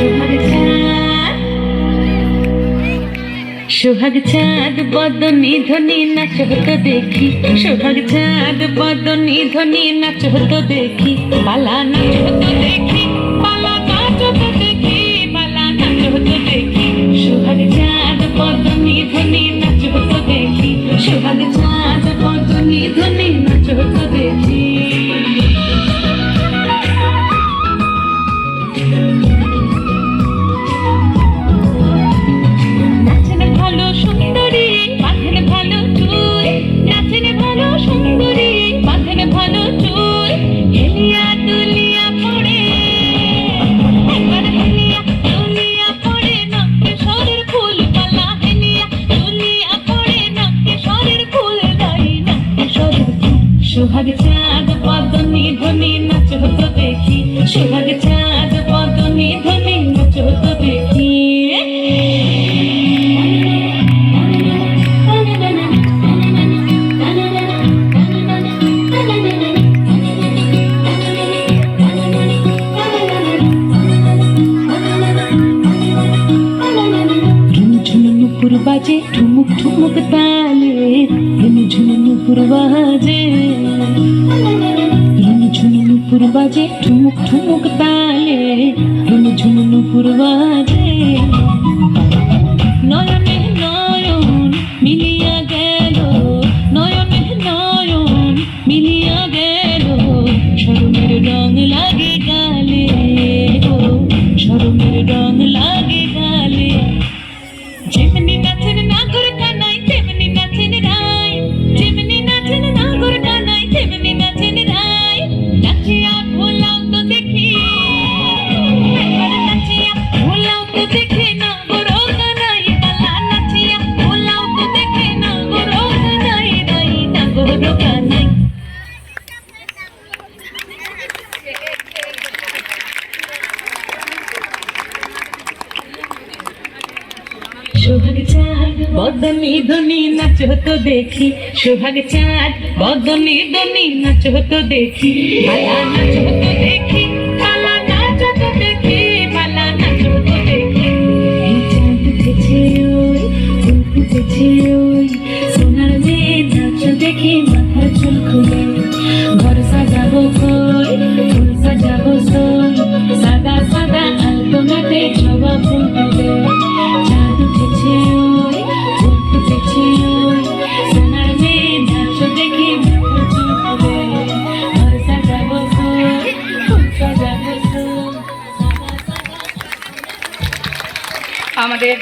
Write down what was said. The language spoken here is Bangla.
সোহাগ চাঁদ। সোহাগ বদনী ধ্বনি নাচ হতো দেখি, সোহাগ চাঁদ, বদনী ধ্বনি নাচ হতো দেখি পালা নাচ হতো দেখি। বদনী ধ্বনি নাচ হতো দেখি। সোহাগ চাঁদ বদনী ধ্বনি নাচ হতো দেখি। সোহাগ চাঁদ বদনী ধ্বনি নাচ হতো দেখি। সোহাগ চাঁদ বদনী ধ্বনি নাচ হতো দেখি। বাজে, ঠুমুক ঠুমুক তালে। নুপুর বাজে ঝুনু নুপুর বাজে ঠুমুক ঠুমুক তালে। ঝুনঝুন নুপুর বাজে সোহাগ চাঁদ, বদনি ধনি নাচ হতো দেখি। সোহাগ চাঁদ, বদনি ধনি নাচ হতো দেখি। পালা নাচ হতো দেখি। আমাদের